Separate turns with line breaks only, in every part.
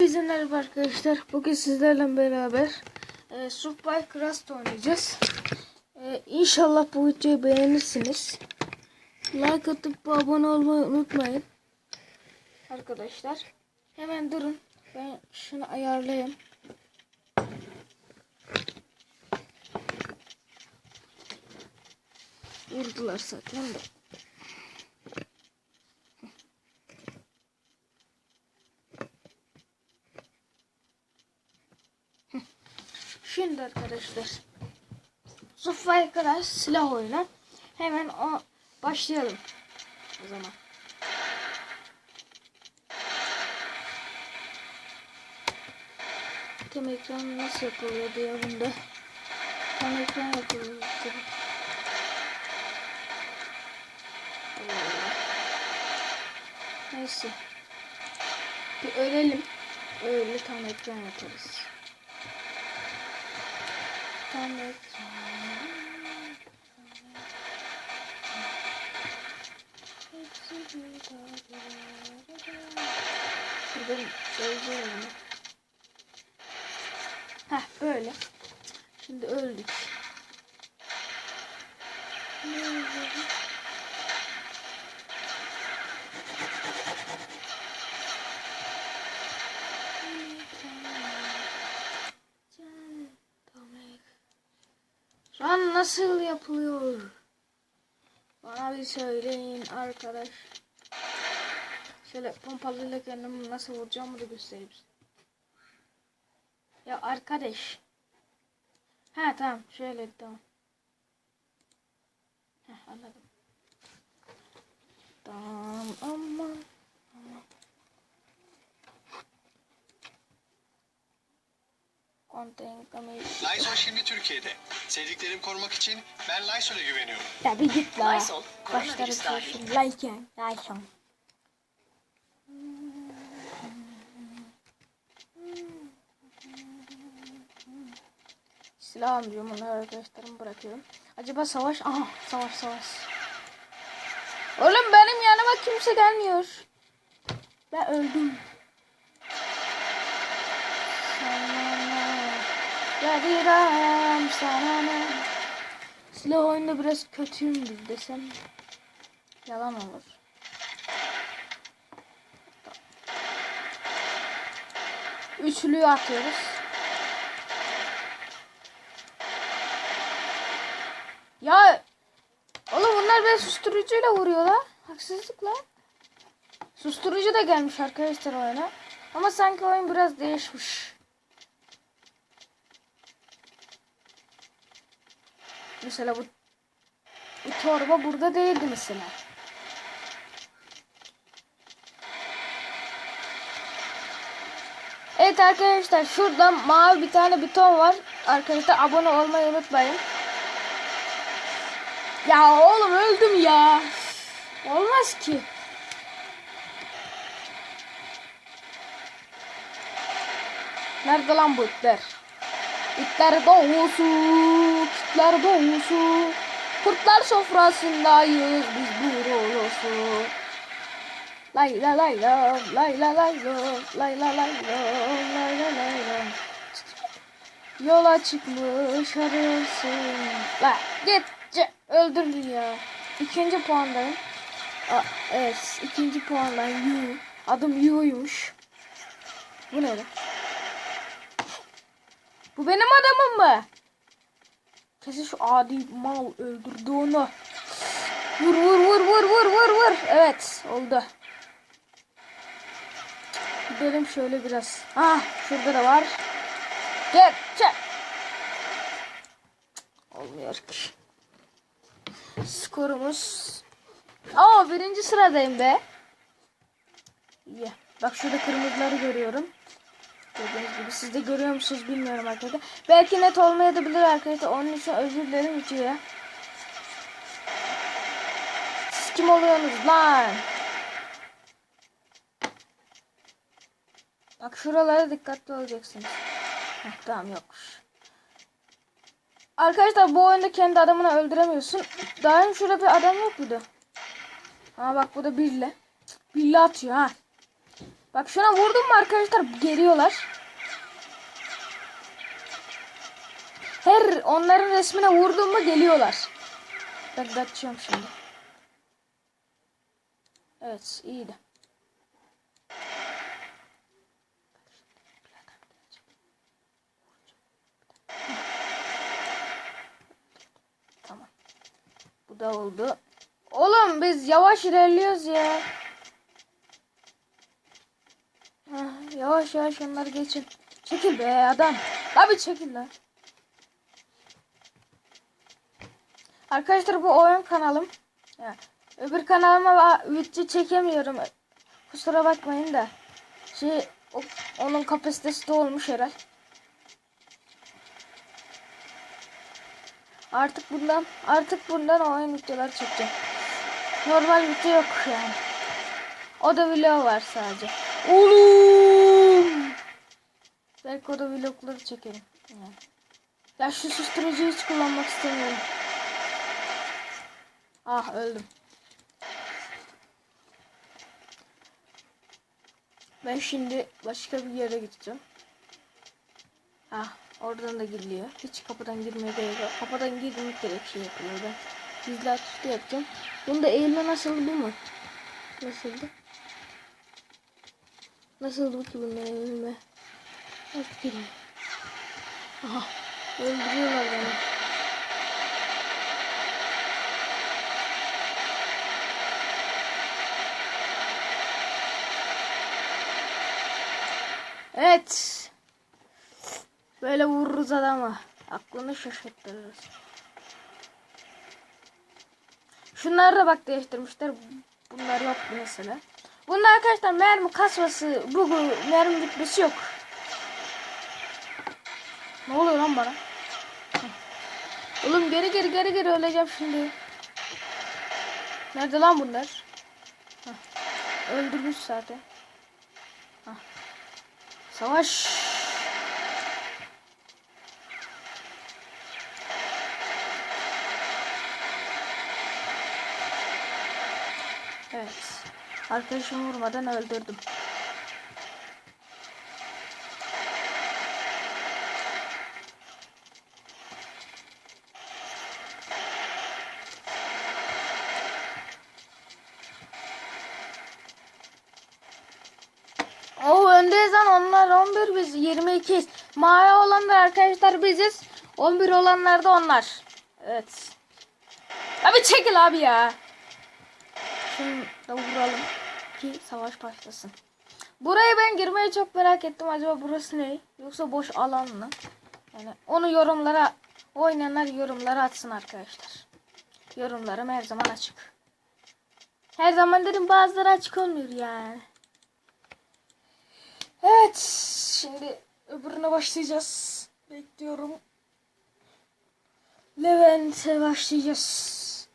Herkese merhaba arkadaşlar. Bugün sizlerle beraber e, Subway Crust oynayacağız. E, inşallah bu videoyu beğenirsiniz. Like atıp abone olmayı unutmayın. Arkadaşlar. Hemen durun. Ben şunu ayarlayayım. Vurdular zaten de. Şimdi arkadaşlar Subway Crash silah oyunu. Hemen o başlayalım. O zaman. Tam ekran nasıl yapılıyor diye bunda. Tam ekran yapılıyor. Neyse. Bir ölelim. Öyle tam ekran yaparız. Ekran. Şuradan söyleyeceğim. Heh böyle. Şimdi öldük. Şu an nasıl yapılıyor? Bana bir söyleyin arkadaş. Şöyle pompalıyla kendimi nasıl vuracağımı da göstereyim. Ya arkadaş. Ha tamam şöyle tamam. Heh, anladım. Tamam aman. aman.
Lysol şimdi Türkiye'de. Sevdiklerimi korumak için ben Lysol'e güveniyorum.
Ya bir git la.
Lysol,
Başları
koronavirüs dahil.
Like Like Silah almıyorum onları arkadaşlarım bırakıyorum. Acaba savaş? Aha savaş savaş. Oğlum benim yanıma kimse gelmiyor. Ben öldüm. Sana ne? Veririm sana ne? Silah oyunda biraz kötüyüm desem yalan olur. Üçlüyü atıyoruz. Ya oğlum bunlar beni susturucuyla vuruyorlar. Haksızlık lan. Susturucu da gelmiş arkadaşlar oyuna. Ama sanki oyun biraz değişmiş. Mesela bu bu torba burada değildi mesela. Evet arkadaşlar şurada mavi bir tane buton var. Arkadaşlar abone olmayı unutmayın. Ya oğlum öldüm ya. Olmaz ki. Nerede lan bu itler? İtler doğusu, kitler doğusu. Kurtlar sofrasındayız biz burası. Lay la lay la, lay la lay la, lay la lay la, lay la lay la. Yola çıkmış arıyorsun. La git, c- ya. İkinci puandayım. Aa, evet, ikinci puandayım. Yu. Adım Yu'ymuş. Bu ne? Bu benim adamım mı? Kesin şu adi mal öldürdü onu. Vur vur vur vur vur vur vur. Evet oldu. Gidelim şöyle biraz. Ah şurada da var. Gel çek. Olmuyor ki. Skorumuz. Aa birinci sıradayım be. İyi. Bak şurada kırmızıları görüyorum. Gördüğünüz gibi siz de görüyor musunuz bilmiyorum arkadaşlar. Belki net olmayabilir arkadaşlar. Onun için özür dilerim videoya. Siz kim oluyorsunuz lan? Bak şuralara dikkatli olacaksınız. Heh, tamam yokmuş. Arkadaşlar bu oyunda kendi adamını öldüremiyorsun. Daha önce şurada bir adam yok muydu? Ha bak bu da birle. Birle atıyor ha. Bak şuna vurdum mu arkadaşlar geliyorlar. Her onların resmine vurdum mu geliyorlar. Ben de açıyorum şimdi. Evet iyiydi. Tamam. Bu da oldu. Oğlum biz yavaş ilerliyoruz ya. Heh, yavaş yavaş onları geçin. Çekil be adam. Abi çekil lan. Arkadaşlar bu oyun kanalım. Ya, öbür kanalıma video çekemiyorum. Kusura bakmayın da. Şey o- onun kapasitesi dolmuş herhal. Artık bundan artık bundan oyun videoları çekeceğim. Normal video yok yani. O da vlog var sadece. Oğlum. Belki o da vlogları çekerim. Yani. Ya şu susturucuyu hiç kullanmak istemiyorum. Ah öldüm. Ben şimdi başka bir yere gideceğim. Ah oradan da giriliyor. Hiç kapıdan girmeye gerek yok. Kapıdan girmek gerek şey yapıyor ben. Gizli atışta yapacağım. Bunda eğilme nasıl bu mu? Nasıldı? Nasıldı ki bunda eğilme? Nasıl girme? Aha öldürüyorlar beni. Evet. Böyle vururuz adamı. Aklını şaşırtırız. Şunları da bak değiştirmişler. Bunlar yok mesela. Bunda arkadaşlar mermi kasması, bu bu mermi bitmesi yok. Ne oluyor lan bana? Oğlum geri geri geri geri öleceğim şimdi. Nerede lan bunlar? Heh. Öldürmüş zaten. Heh. Savaş. Evet. Arkadaşımı vurmadan öldürdüm. O öndeyiz lan onlar 11 biz 22. Mavi olanlar arkadaşlar biziz. 11 olanlar da onlar. Evet. Abi çekil abi ya. Şunu da vuralım ki savaş başlasın. Buraya ben girmeyi çok merak ettim. Acaba burası ne? Yoksa boş alan mı? Yani onu yorumlara oynayanlar yorumlara atsın arkadaşlar. Yorumlarım her zaman açık. Her zaman dedim bazıları açık olmuyor yani. Evet. Şimdi öbürüne başlayacağız. Bekliyorum. Levent'e başlayacağız.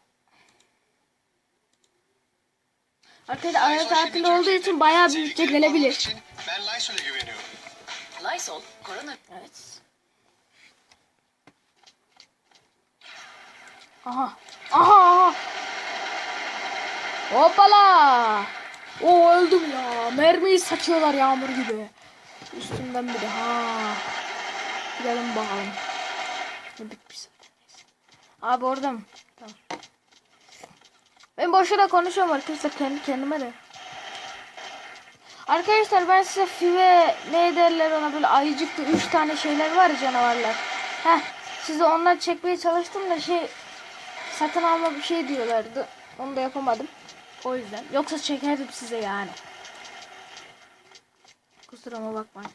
Arkadaşlar ara tatil olduğu için bayağı bir bütçe
Sevdiklerimi korumak
gelebilir.
ben Lysol'e güveniyorum.
Lysol, korona
Evet. Aha. Aha aha. Hoppala. O öldüm ya. Mermiyi saçıyorlar yağmur gibi. Üstümden bir de ha. Gidelim bakalım. Ne bitmiş zaten. Abi orada mı? Tamam. Ben boşuna konuşuyorum arkadaşlar kendi kendime de. Arkadaşlar ben size five ne derler ona böyle ayıcıklı 3 tane şeyler var canavarlar. Heh size onları çekmeye çalıştım da şey satın alma bir şey diyorlardı. Onu da yapamadım. O yüzden. Yoksa çekerdim size yani. Kusuruma bakmayın.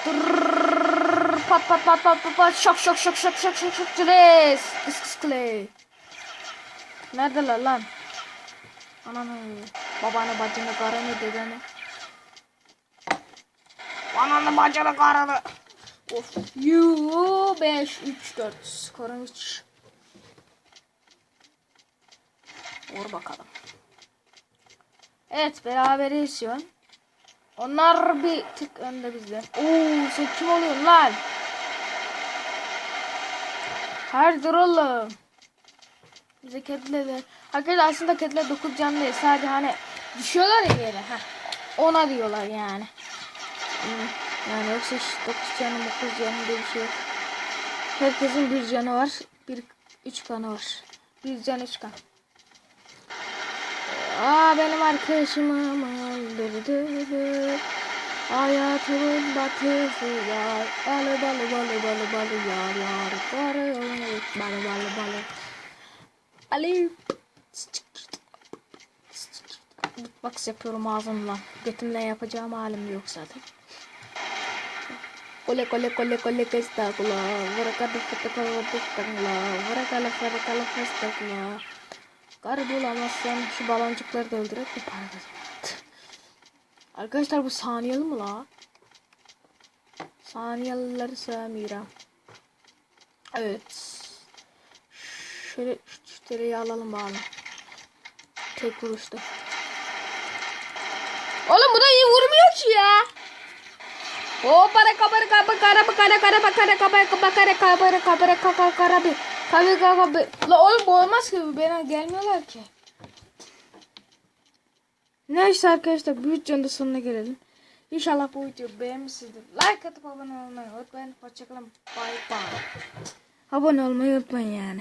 Pat pat pat pat pat şok şok şok şok şok şok şok cres. Kıs kıs kıs Neredeler lan? Ananı, babanı, bacını, karını, dedeni. Ananı, bacını, karını. Of. Yu 5 3 4 skorun 3. Vur bakalım. Evet beraberiz an. Onlar bir tık önde bizden. Oo sen kim oluyorsun lan? Hayırdır oğlum? Bize kediler de. Arkadaşlar aslında kediler 9 canlı değil. Sadece hani düşüyorlar ya yere. Heh. Ona diyorlar yani. Hmm, Yani yoksa hiç 9 canı 9 canı diye bir şey yok. Herkesin bir canı var. Bir üç kanı var. Bir can üç kan. Aa benim arkadaşımı öldürdü. Hayatımın batısı yar. Balı balı balı balı balı yar yar. Balı balı balı balı. Ali. Bak yapıyorum ağzımla. Götümle yapacağım halim yok zaten. Kole kole kole kole kestakula. Varakada fatakala pistakula. Varakala fatakala festakula. Kar bulamazsan şu baloncukları da öldürerek de para. Arkadaşlar bu saniyeli mi la? Saniyelileri sevmiyorum. Evet. Şöyle şu, tereyi alalım bari. Tek vuruşta. Oğlum bu da iyi vurmuyor ki ya. O para kabara kabara kara kara kara kara kabara kabara kabara kabara kabara kabara bir kabara kabara La oğlum bu olmaz ki bana gelmiyorlar ki. Neyse arkadaşlar bu videonun da sonuna gelelim. İnşallah bu videoyu beğenmişsinizdir. Like atıp abone olmayı unutmayın. Hoşçakalın. Bye bye. Abone olmayı unutmayın yani.